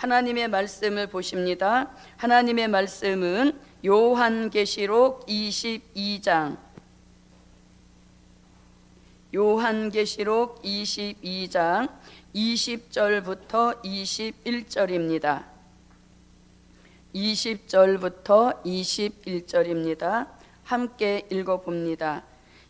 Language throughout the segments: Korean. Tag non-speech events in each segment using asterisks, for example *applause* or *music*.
하나님의 말씀을 보십니다. 하나님의 말씀은 요한계시록 22장 요한계시록 22장 20절부터 21절입니다. 20절부터 21절입니다. 함께 읽어 봅니다.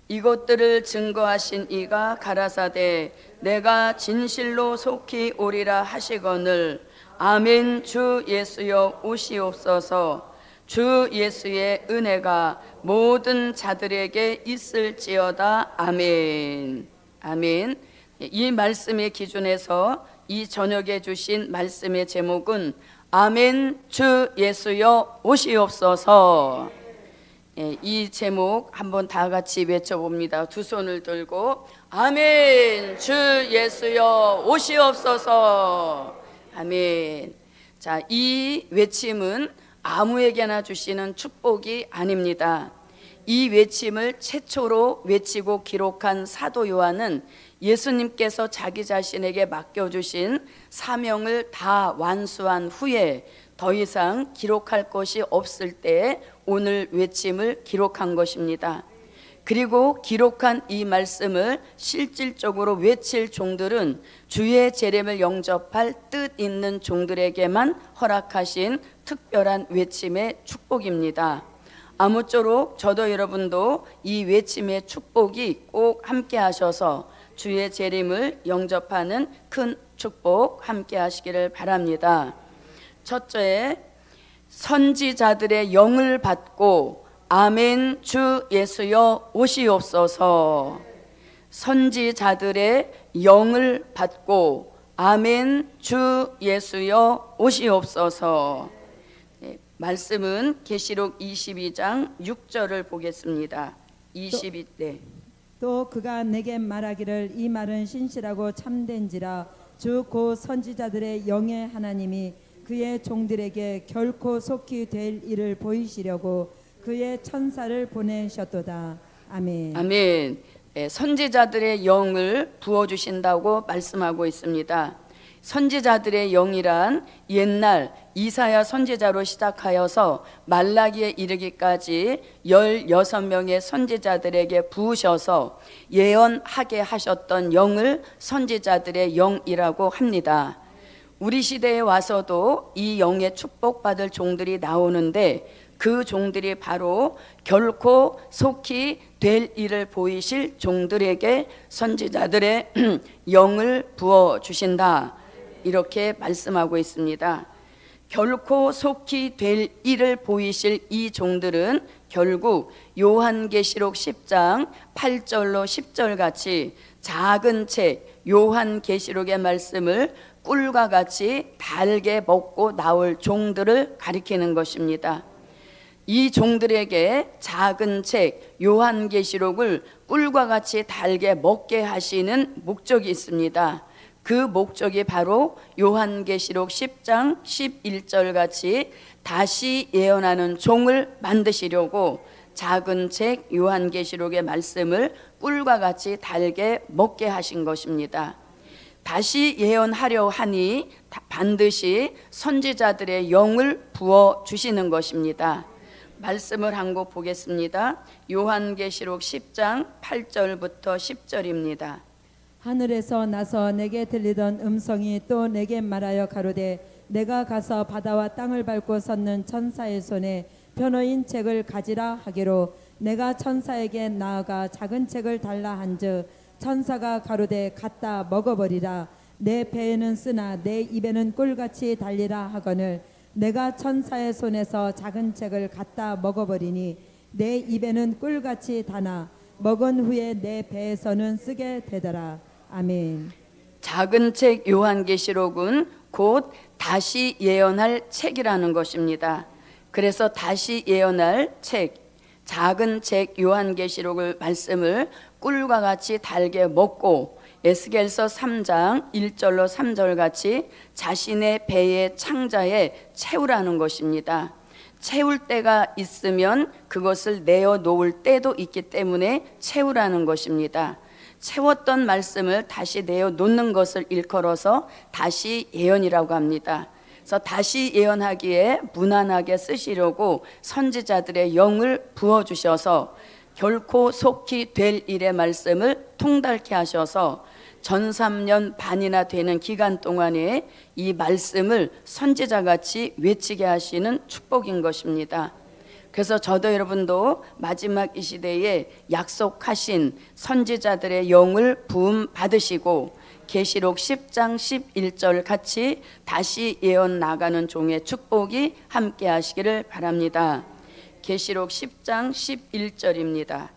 이것들을 증거하신 이가 가라사대 내가 진실로 속히 오리라 하시거늘 아멘. 주 예수여 오시옵소서. 주 예수의 은혜가 모든 자들에게 있을지어다. 아멘. 아멘. 이 말씀의 기준에서 이 저녁에 주신 말씀의 제목은 아멘. 주 예수여 오시옵소서. 예, 이 제목 한번 다 같이 외쳐봅니다. 두 손을 들고 아멘. 주 예수여 오시옵소서 아멘 자, 이 외침은 아무에게나 주시는 축복이 아닙니다. 이 외침을 최초로 외치고 기록한 사도 요한은 예수님께서 자기 자신에게 맡겨주신 사명을 다 완수한 후에 더 이상 기록할 것이 없을 때 오늘 외침을 기록한 것입니다. 그리고 기록한 이 말씀을 실질적으로 외칠 종들은 주의 재림을 영접할 뜻 있는 종들에게만 허락하신 특별한 외침의 축복입니다. 아무쪼록 저도 여러분도 이 외침의 축복이 꼭 함께 하셔서 주의 재림을 영접하는 큰 축복 함께 하시기를 바랍니다. 첫째, 선지자들의 영을 받고 아멘 주 예수여 오시옵소서. 선지자들의 영을 받고 아멘 주 예수여 오시옵소서. 네, 말씀은 계시록 22장 6절을 보겠습니다. 22 네. 또 그가 내게 말하기를 이 말은 신실하고 참된지라 주고 선지자들의 영의 하나님이 그의 종들에게 결코 속히 될 일을 보이시려고 그의 천사를 보내셨도다. 아멘. 아멘. 예, 선지자들의 영을 부어 주신다고 말씀하고 있습니다. 선지자들의 영이란 옛날 이사야 선지자로 시작하여서 말라기에 이르기까지 16명의 선지자들에게 부으셔서 예언하게 하셨던 영을 선지자들의 영이라고 합니다. 우리 시대에 와서도 이 영의 축복받을 종들이 나오는데 그 종들이 바로 결코 속히 될 일을 보이실 종들에게 선지자들의 *clears throat* 영을 부어 주신다. 이렇게 말씀하고 있습니다. 결코 속히 될 일을 보이실 이 종들은 결국 요한계시록 10장 8절로 10절 같이 작은 책 요한계시록의 말씀을 꿀과 같이 달게 먹고 나올 종들을 가리키는 것입니다. 이 종들에게 작은 책 요한계시록을 꿀과 같이 달게 먹게 하시는 목적이 있습니다. 그 목적이 바로 요한계시록 10장 11절 같이 다시 예언하는 종을 만드시려고 작은 책 요한계시록의 말씀을 꿀과 같이 달게 먹게 하신 것입니다. 다시 예언하려 하니 반드시 선지자들의 영을 부어 주시는 것입니다. 말씀을 한 곳 보겠습니다. 요한계시록 10장 8절부터 10절입니다. 하늘에서 나서 내게 들리던 음성이 또 내게 말하여 가로되 내가 가서 바다와 땅을 밟고 섰는 천사의 손에 변호인 책을 가지라 하기로 내가 천사에게 나아가 작은 책을 달라 한즉 천사가 가로되 갖다 먹어버리라 내 배에는 쓰나 내 입에는 꿀같이 달리라 하거늘 내가 천사의 손에서 작은 책을 갖다 먹어버리니 내 입에는 꿀같이 다나 먹은 후에 내 배에서는 쓰게 되더라 아멘. 작은 책 요한계시록은 곧 다시 예언할 책이라는 것입니다. 그래서 다시 예언할 책, 작은 책 요한계시록을 말씀을 꿀과 같이 달게 먹고 에스겔서 3장 1절로 3절 같이 자신의 배의 창자에 채우라는 것입니다. 채울 때가 있으면 그것을 내어 놓을 때도 있기 때문에 채우라는 것입니다. 채웠던 말씀을 다시 내어 놓는 것을 일컬어서 다시 예언이라고 합니다. 그래서 다시 예언하기에 무난하게 쓰시려고 선지자들의 영을 부어 주셔서 결코 속히 될 일의 말씀을 통달케 하셔서 전 3년 반이나 되는 기간 동안에 이 말씀을 선지자 같이 외치게 하시는 축복인 것입니다. 그래서 저도 여러분도 마지막 이 시대에 약속하신 선지자들의 영을 부음 받으시고 계시록 10장 11절 같이 다시 예언 나가는 종의 축복이 함께 하시기를 바랍니다. 계시록 10장 11절입니다.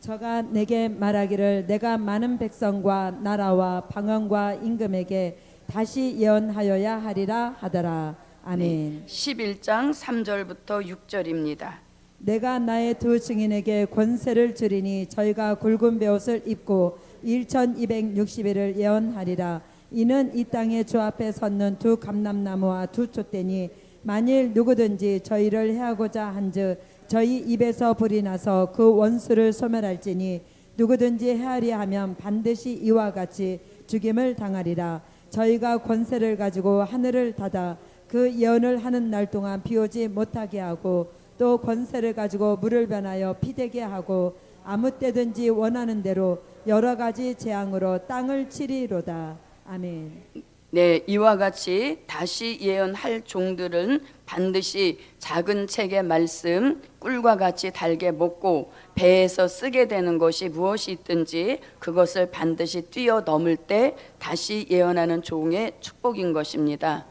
저가 내게 말하기를 내가 많은 백성과 나라와 방언과 임금에게 다시 예언하여야 하리라 하더라. 아멘. 11장 3절부터 6절입니다. 내가 나의 두 증인에게 권세를 주리니 저희가 굵은 베옷을 입고 1260일을 예언하리라 이는 이 땅의 주 앞에 섰는 두 감람나무와 두 촛대니 만일 누구든지 저희를 해하고자 한즉 저희 입에서 불이 나서 그 원수를 소멸할지니 누구든지 해하리 하면 반드시 이와 같이 죽임을 당하리라 저희가 권세를 가지고 하늘을 닫아 그 예언을 하는 날 동안 비 오지 못하게 하고 또 권세를 가지고 물을 변하여 피되게 하고 아무 때든지 원하는 대로 여러 가지 재앙으로 땅을 치리로다. 아멘. 네, 이와 같이 다시 예언할 종들은 반드시 작은 책의 말씀 꿀과 같이 달게 먹고 배에서 쓰게 되는 것이 무엇이 있든지 그것을 반드시 뛰어넘을 때 다시 예언하는 종의 축복인 것입니다.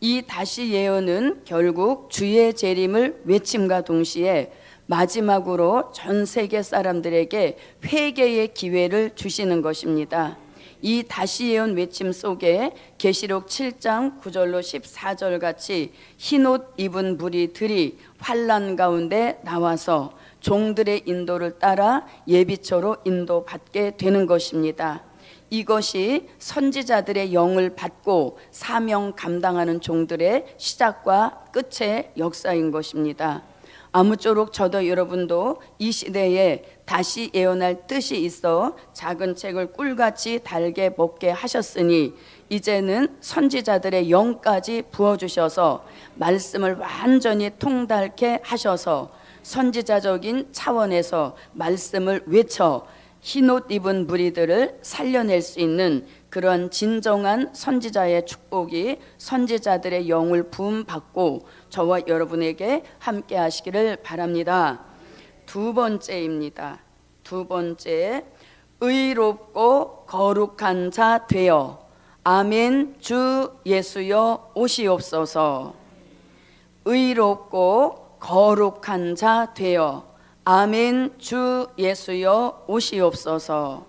이 다시 예언은 결국 주의 재림을 외침과 동시에 마지막으로 전 세계 사람들에게 회개의 기회를 주시는 것입니다. 이 다시 예언 외침 속에 계시록 7장 9절로 14절 같이 흰옷 입은 무리 들이 환란 가운데 나와서 종들의 인도를 따라 예비처로 인도받게 되는 것입니다. 이것이 선지자들의 영을 받고 사명 감당하는 종들의 시작과 끝의 역사인 것입니다. 아무쪼록 저도 여러분도 이 시대에 다시 예언할 뜻이 있어 작은 책을 꿀같이 달게 먹게 하셨으니 이제는 선지자들의 영까지 부어주셔서 말씀을 완전히 통달케 하셔서 선지자적인 차원에서 말씀을 외쳐 흰옷 입은 무리들을 살려낼 수 있는 그런 진정한 선지자의 축복이 선지자들의 영을 부음 받고 저와 여러분에게 함께 하시기를 바랍니다. 두 번째입니다. 두 번째 의롭고 거룩한 자 되어 아멘 주 예수여 오시옵소서. 의롭고 거룩한 자 되어 아멘 주 예수여 오시옵소서.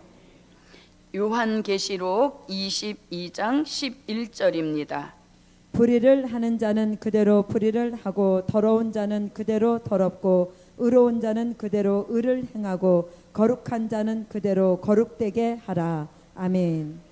요한계시록 22장 11절입니다. 불의를 하는 자는 그대로 불의를 하고 더러운 자는 그대로 더럽고 의로운 자는 그대로 의를 행하고 거룩한 자는 그대로 거룩되게 하라. 아멘.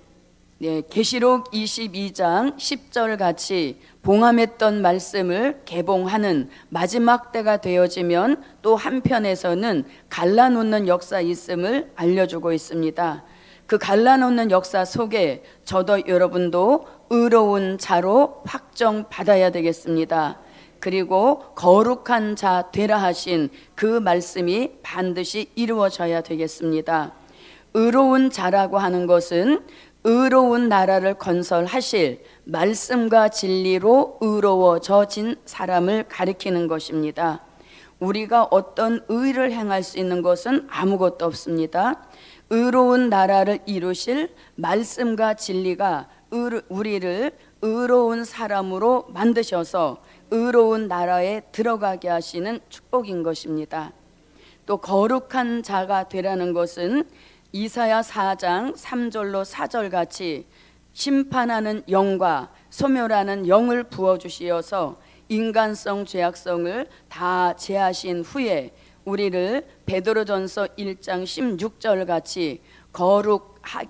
네, 계시록 22장 10절 같이 봉함했던 말씀을 개봉하는 마지막 때가 되어지면 또 한편에서는 갈라놓는 역사 있음을 알려주고 있습니다. 그 갈라놓는 역사 속에 저도 여러분도 의로운 자로 확정 받아야 되겠습니다. 그리고 거룩한 자 되라 하신 그 말씀이 반드시 이루어져야 되겠습니다. 의로운 자라고 하는 것은 의로운 나라를 건설하실 말씀과 진리로 의로워져진 사람을 가리키는 것입니다. 우리가 어떤 의를 행할 수 있는 것은 아무것도 없습니다. 의로운 나라를 이루실 말씀과 진리가 의- 우리를 의로운 사람으로 만드셔서 의로운 나라에 들어가게 하시는 축복인 것입니다. 또 거룩한 자가 되라는 것은 이사야 4장 3절로 4절 같이 심판하는 영과 소멸하는 영을 부어 주시어서 인간성 죄악성을 다 제하신 후에 우리를 베드로전서 1장 16절 같이 거룩 하,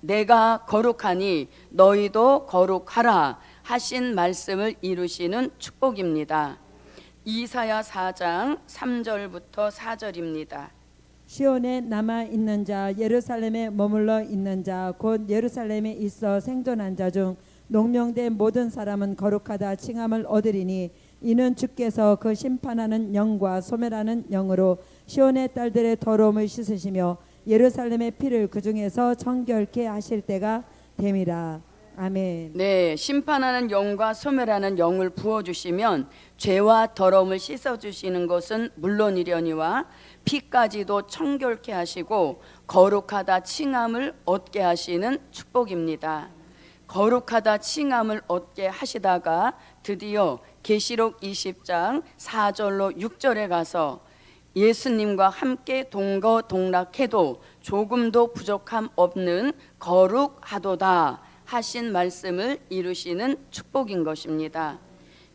내가 거룩하니 너희도 거룩하라 하신 말씀을 이루시는 축복입니다. 이사야 4장 3절부터 4절입니다. 시온에 남아 있는 자 예루살렘에 머물러 있는 자 곧 예루살렘에 있어 생존한 자 중 농명된 모든 사람은 거룩하다 칭함을 얻으리니 이는 주께서 그 심판하는 영과 소멸하는 영으로 시온의 딸들의 더러움을 씻으시며 예루살렘의 피를 그 중에서 정결케 하실 때가 됨이라 아멘. 네, 심판하는 영과 소멸하는 영을 부어 주시면 죄와 더러움을 씻어 주시는 것은 물론이려니와 피까지도 청결케 하시고 거룩하다 칭함을 얻게 하시는 축복입니다. 거룩하다 칭함을 얻게 하시다가 드디어 계시록 20장 4절로 6절에 가서 예수님과 함께 동거동락해도 조금도 부족함 없는 거룩하도다 하신 말씀을 이루시는 축복인 것입니다.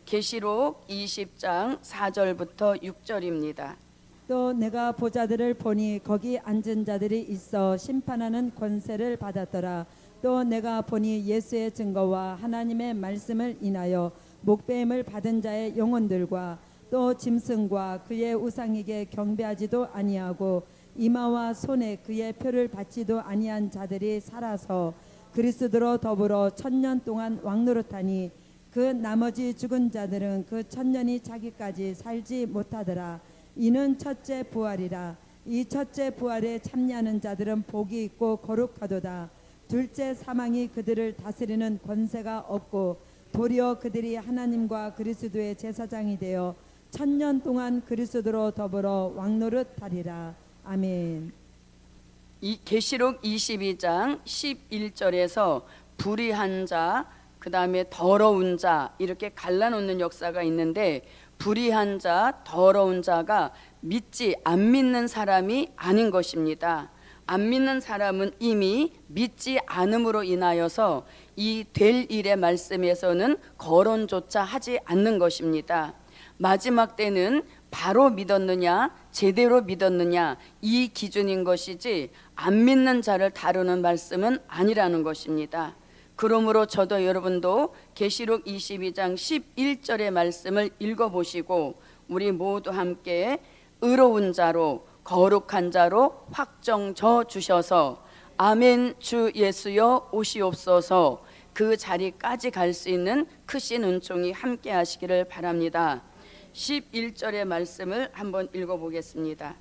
계시록 20장 4절부터 6절입니다. 또 내가 보자들을 보니 거기 앉은 자들이 있어 심판하는 권세를 받았더라. 또 내가 보니 예수의 증거와 하나님의 말씀을 인하여 목배임을 받은 자의 영혼들과 또 짐승과 그의 우상에게 경배하지도 아니하고 이마와 손에 그의 표를 받지도 아니한 자들이 살아서 그리스도로 더불어 천년 동안 왕노릇하니 그 나머지 죽은 자들은 그 천년이 자기까지 살지 못하더라. 이는 첫째 부활이라. 이 첫째 부활에 참여하는 자들은 복이 있고 거룩하도다. 둘째 사망이 그들을 다스리는 권세가 없고 도리어 그들이 하나님과 그리스도의 제사장이 되어 천년 동안 그리스도로 더불어 왕노릇하리라. 아멘. 이 계시록 22장 11절에서 불의한 자, 그다음에 더러운 자 이렇게 갈라놓는 역사가 있는데 불의한 자, 더러운 자가 믿지 안 믿는 사람이 아닌 것입니다. 안 믿는 사람은 이미 믿지 않음으로 인하여서 이 될 일의 말씀에서는 거론조차 하지 않는 것입니다. 마지막 때는 바로 믿었느냐, 제대로 믿었느냐 이 기준인 것이지 안 믿는 자를 다루는 말씀은 아니라는 것입니다. 그러므로 저도 여러분도 계시록 22장 11절의 말씀을 읽어 보시고 우리 모두 함께 의로운 자로 거룩한 자로 확정져 주셔서 아멘 주 예수여 오시옵소서 그 자리까지 갈 수 있는 크신 은총이 함께 하시기를 바랍니다. 11절의 말씀을 한번 읽어 보겠습니다.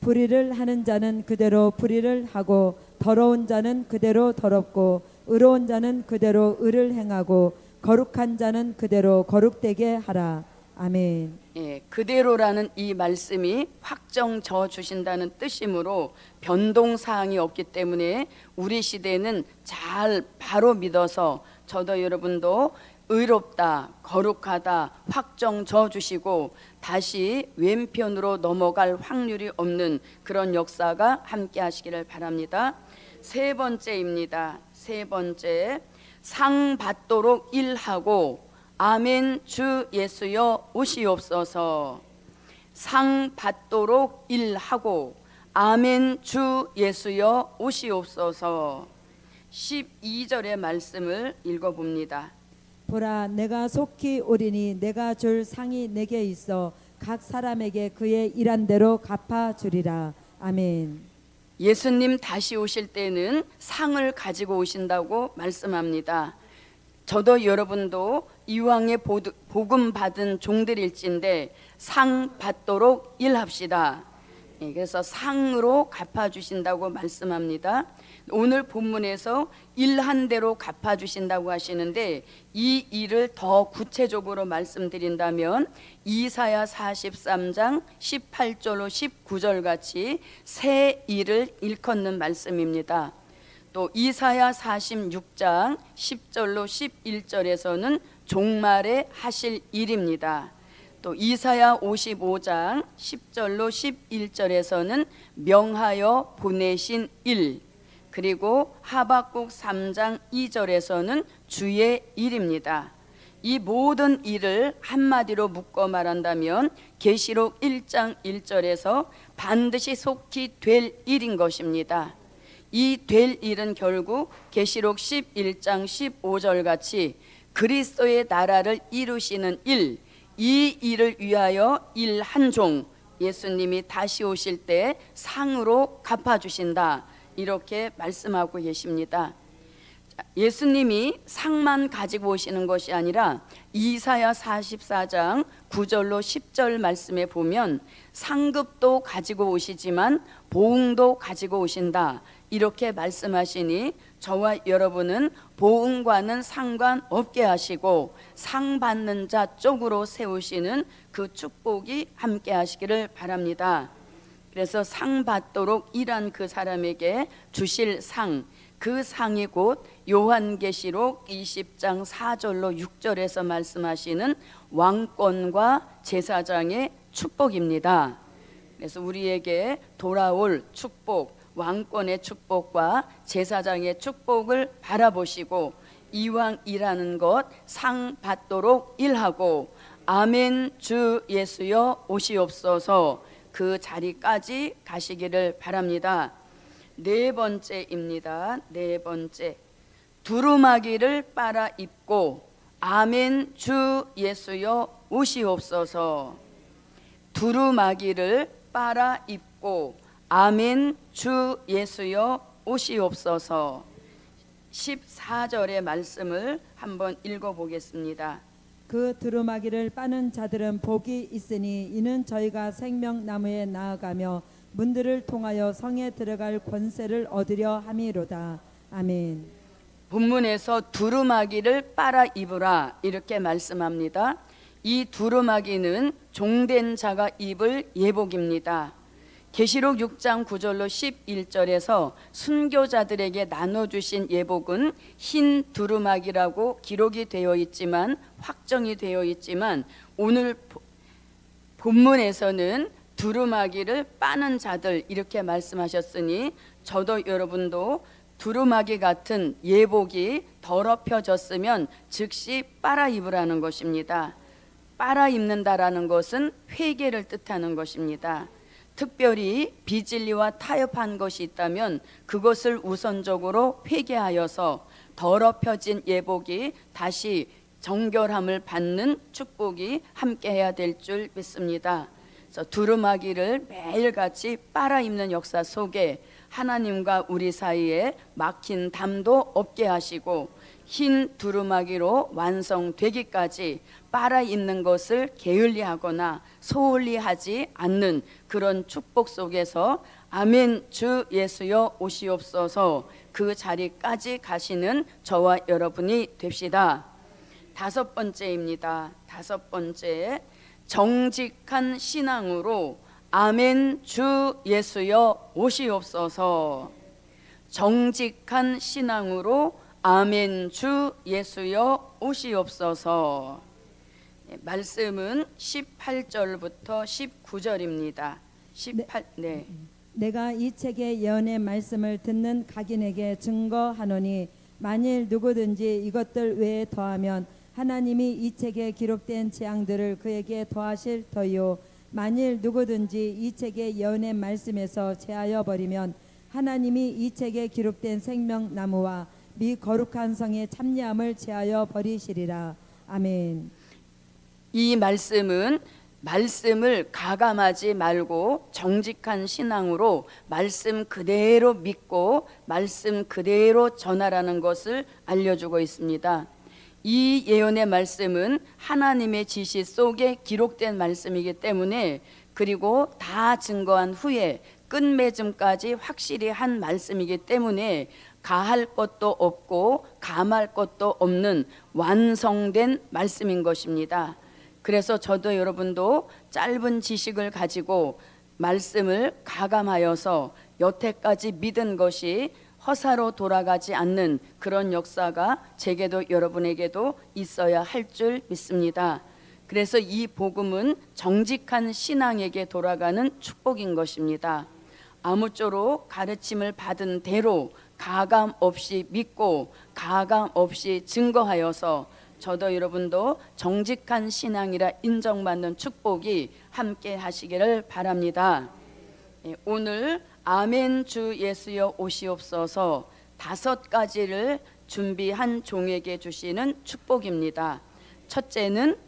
불의를 하는 자는 그대로 불의를 하고 더러운 자는 그대로 더럽고 의로운 자는 그대로 의를 행하고 거룩한 자는 그대로 거룩되게 하라. 아멘. 예, 그대로라는 이 말씀이 확정 져 주신다는 뜻이므로 변동 사항이 없기 때문에 우리 시대는 잘 바로 믿어서 저도 여러분도 의롭다, 거룩하다 확정 져 주시고 다시 왼편으로 넘어갈 확률이 없는 그런 역사가 함께 하시기를 바랍니다. 세 번째입니다. 세 번째 상 받도록 일하고 아멘 주 예수여 오시옵소서 상 받도록 일하고 아멘 주 예수여 오시옵소서 12절의 말씀을 읽어봅니다. 보라 내가 속히 오리니 내가 줄 상이 내게 있어 각 사람에게 그의 일한 대로 갚아 주리라. 아멘. 예수님 다시 오실 때는 상을 가지고 오신다고 말씀합니다. 저도 여러분도 이왕에 복음 받은 종들일진데 상 받도록 일합시다. 예, 그래서 상으로 갚아주신다고 말씀합니다. 오늘 본문에서 일한 대로 갚아 주신다고 하시는데 이 일을 더 구체적으로 말씀드린다면 이사야 43장 18절로 19절 같이 새 일을 일컫는 말씀입니다. 또 이사야 46장 10절로 11절에서는 종말에 하실 일입니다. 또 이사야 55장 10절로 11절에서는 명하여 보내신 일 그리고 하박국 3장 2절에서는 주의 일입니다. 이 모든 일을 한마디로 묶어 말한다면 계시록 1장 1절에서 반드시 속히 될 일인 것입니다. 이 될 일은 결국 계시록 11장 15절 같이 그리스도의 나라를 이루시는 일, 이 일을 위하여 일 한 종 예수님이 다시 오실 때 상으로 갚아 주신다. 이렇게 말씀하고 계십니다. 예수님이 상만 가지고 오시는 것이 아니라 이사야 44장 9절로 10절 말씀에 보면 상급도 가지고 오시지만 보응도 가지고 오신다. 이렇게 말씀하시니 저와 여러분은 보응과는 상관없게 하시고 상 받는 자 쪽으로 세우시는 그 축복이 함께 하시기를 바랍니다. 그래서 상 받도록 일한 그 사람에게 주실 상, 그 상이 곧 요한계시록 20장 4절로 6절에서 말씀하시는 왕권과 제사장의 축복입니다. 그래서 우리에게 돌아올 축복, 왕권의 축복과 제사장의 축복을 바라보시고 이왕 일하는 것 상 받도록 일하고 아멘 주 예수여 오시옵소서 그 자리까지 가시기를 바랍니다. 네 번째입니다. 네 번째. 두루마기를 빨아 입고 아멘 주 예수여 오시옵소서. 두루마기를 빨아 입고 아멘 주 예수여 오시옵소서. 14절의 말씀을 한번 읽어 보겠습니다. 그 두루마기를 빠는 자들은 복이 있으니 이는 저희가 생명나무에 나아가며 문들을 통하여 성에 들어갈 권세를 얻으려 함이로다. 아멘. 본문에서 두루마기를 빨아 입으라 이렇게 말씀합니다. 이 두루마기는 종된 자가 입을 예복입니다. 계시록 6장 9절로 11절에서 순교자들에게 나눠 주신 예복은 흰 두루마기라고 기록이 되어 있지만 확정이 되어 있지만 오늘 보- 본문에서는 두루마기를 빠는 자들 이렇게 말씀하셨으니 저도 여러분도 두루마기 같은 예복이 더럽혀졌으면 즉시 빨아 입으라는 것입니다. 빨아 입는다라는 것은 회개를 뜻하는 것입니다. 특별히 비진리와 타협한 것이 있다면 그것을 우선적으로 회개하여서 더럽혀진 예복이 다시 정결함을 받는 축복이 함께해야 될 줄 믿습니다. 그래서 두루마기를 매일같이 빨아 입는 역사 속에 하나님과 우리 사이에 막힌 담도 없게 하시고 흰 두루마기로 완성되기까지 빨아 입는 것을 게을리하거나 소홀히 하지 않는 그런 축복 속에서 아멘 주 예수여 오시옵소서 그 자리까지 가시는 저와 여러분이 됩시다. 다섯 번째입니다. 다섯 번째 정직한 신앙으로 아멘 주 예수여 오시옵소서. 정직한 신앙으로 아멘 주 예수여 오시옵소서. 네, 말씀은 18절부터 19절입니다. 18 네. 내가 이 책의 예언의 말씀을 듣는 각인에게 증거하노니 만일 누구든지 이것들 외에 더하면 하나님이 이 책에 기록된 재앙들을 그에게 더하실 터요 만일 누구든지 이 책의 예언의 말씀에서 제하여 버리면 하나님이 이 책에 기록된 생명나무와 미 거룩한 성의 참여함을 제하여 버리시리라 아멘. 이 말씀은 말씀을 가감하지 말고 정직한 신앙으로 말씀 그대로 믿고 말씀 그대로 전하라는 것을 알려주고 있습니다. 이 예언의 말씀은 하나님의 지시 속에 기록된 말씀이기 때문에 그리고 다 증거한 후에 끝맺음까지 확실히 한 말씀이기 때문에 가할 것도 없고 감할 것도 없는 완성된 말씀인 것입니다. 그래서 저도 여러분도 짧은 지식을 가지고 말씀을 가감하여서 여태까지 믿은 것이 허사로 돌아가지 않는 그런 역사가 제게도 여러분에게도 있어야 할 줄 믿습니다. 그래서 이 복음은 정직한 신앙에게 돌아가는 축복인 것입니다. 아무쪼록 가르침을 받은 대로 가감 없이 믿고 가감 없이 증거하여서 저도 여러분도 정직한 신앙이라 인정받는 축복이 함께 하시기를 바랍니다. 예, 오늘 아멘 주 예수여 오시옵소서 다섯 가지를 준비한 종에게 주시는 축복입니다. 첫째는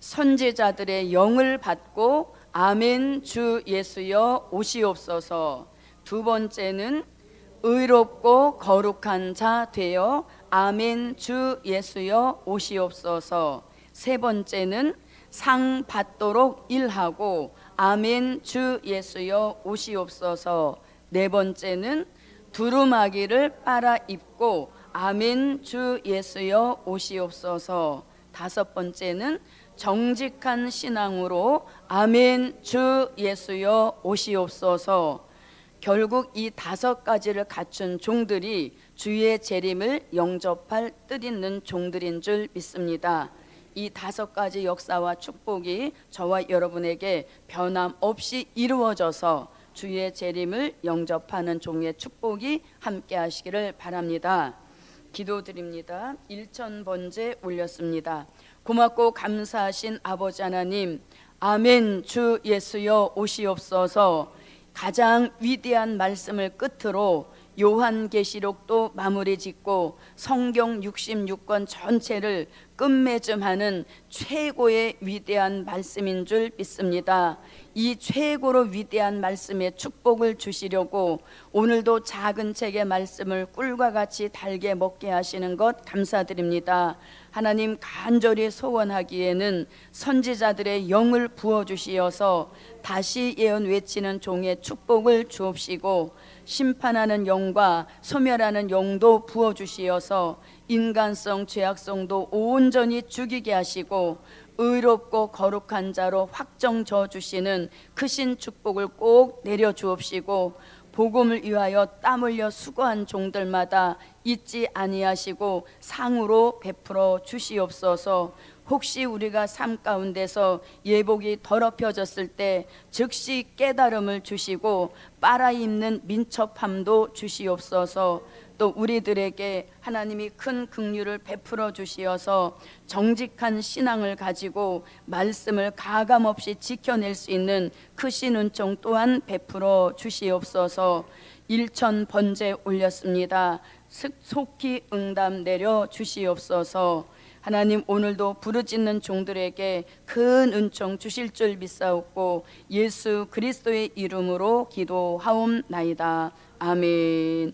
선지자들의 영을 받고 아멘 주 예수여 오시옵소서. 두 번째는 의롭고 거룩한 자 되어 아멘 주 예수여 오시옵소서. 세 번째는 상 받도록 일하고 아멘 주 예수여 오시옵소서. 네 번째는 두루마기를 빨아 입고 아멘 주 예수여 오시옵소서. 다섯 번째는 정직한 신앙으로 아멘 주 예수여 오시옵소서. 결국 이 다섯 가지를 갖춘 종들이 주의 재림을 영접할 뜻 있는 종들인 줄 믿습니다. 이 다섯 가지 역사와 축복이 저와 여러분에게 변함없이 이루어져서 주의 재림을 영접하는 종의 축복이 함께 하시기를 바랍니다. 기도드립니다. 1천 번째 올렸습니다. 고맙고 감사하신 아버지 하나님, 아멘 주 예수여 오시옵소서. 가장 위대한 말씀을 끝으로 요한계시록도 마무리 짓고 성경 66권 전체를 끝맺음하는 최고의 위대한 말씀인 줄 믿습니다. 이 최고로 위대한 말씀의 축복을 주시려고 오늘도 작은 책의 말씀을 꿀과 같이 달게 먹게 하시는 것 감사드립니다. 하나님 간절히 소원하기에는 선지자들의 영을 부어 주시어서 다시 예언 외치는 종의 축복을 주옵시고 심판하는 영과 소멸하는 영도 부어 주시어서 인간성 죄악성도 온전히 죽이게 하시고 의롭고 거룩한 자로 확정 져 주시는 크신 축복을 꼭 내려 주옵시고 복음을 위하여 땀 흘려 수고한 종들마다 잊지 아니하시고 상으로 베풀어 주시옵소서. 혹시 우리가 삶 가운데서 예복이 더럽혀졌을 때 즉시 깨달음을 주시고 빨아입는 민첩함도 주시옵소서. 또 우리들에게 하나님이 큰 긍휼을 베풀어 주시어서 정직한 신앙을 가지고 말씀을 가감 없이 지켜낼 수 있는 크신 은총 또한 베풀어 주시옵소서. 일천 번제 올렸습니다. 슥- 속히 응답 내려 주시옵소서. 하나님 오늘도 부르짖는 종들에게 큰 은총 주실 줄 믿사옵고 예수 그리스도의 이름으로 기도하옵나이다. 아멘.